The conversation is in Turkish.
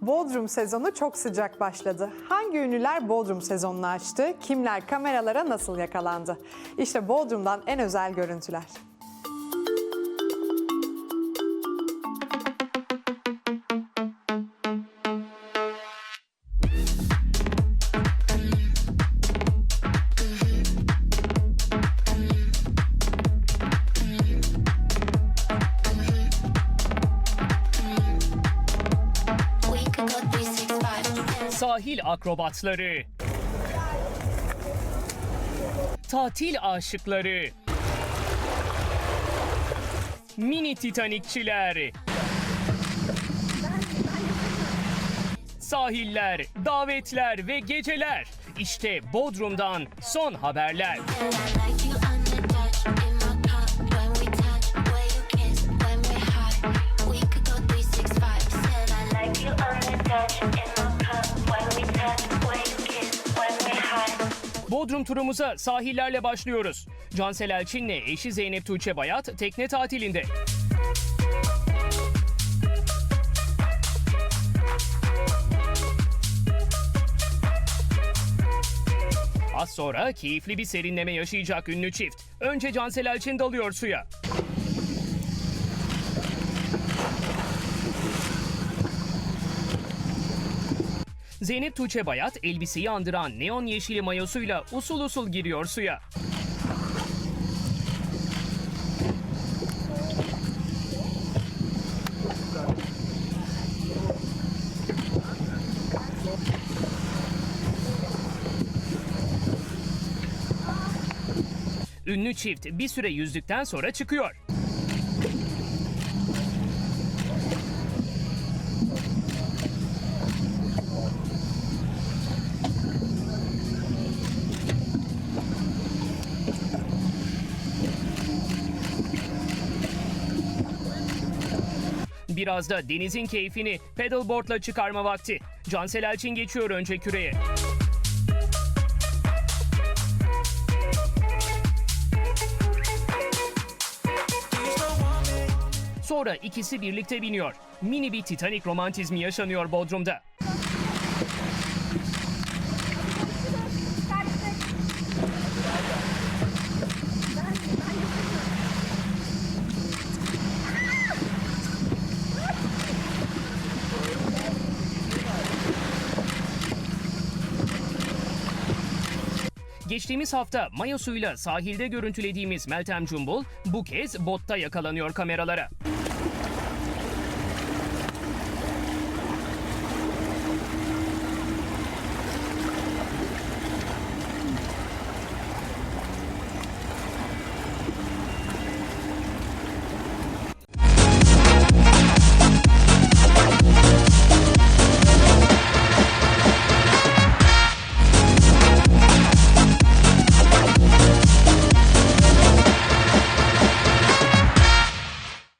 Bodrum sezonu çok sıcak başladı. Hangi ünlüler Bodrum sezonunu açtı? Kimler kameralara nasıl yakalandı? İşte Bodrum'dan en özel görüntüler. Sahil akrobatları. Tatil aşıkları. Mini titanikçiler. Sahiller, davetler ve geceler. İşte Bodrum'dan son haberler. Bodrum turumuza sahillerle başlıyoruz. Cansel Elçin'le eşi Zeynep Tuğçe Bayat tekne tatilinde. Az sonra keyifli bir serinleme yaşayacak ünlü çift. Önce Cansel Elçin dalıyor suya. Zeynep Tuğçe Bayat elbiseyi andıran neon yeşili mayosuyla usul usul giriyor suya. Ünlü çift bir süre yüzdükten sonra çıkıyor. Biraz da denizin keyfini pedalboardla çıkarma vakti. Cansel Elçin geçiyor önce küreye. Sonra ikisi birlikte biniyor. Mini bir Titanic romantizmi yaşanıyor Bodrum'da. Geçtiğimiz hafta mayosuyla sahilde görüntülediğimiz Meltem Cumbul bu kez botta yakalanıyor kameralara.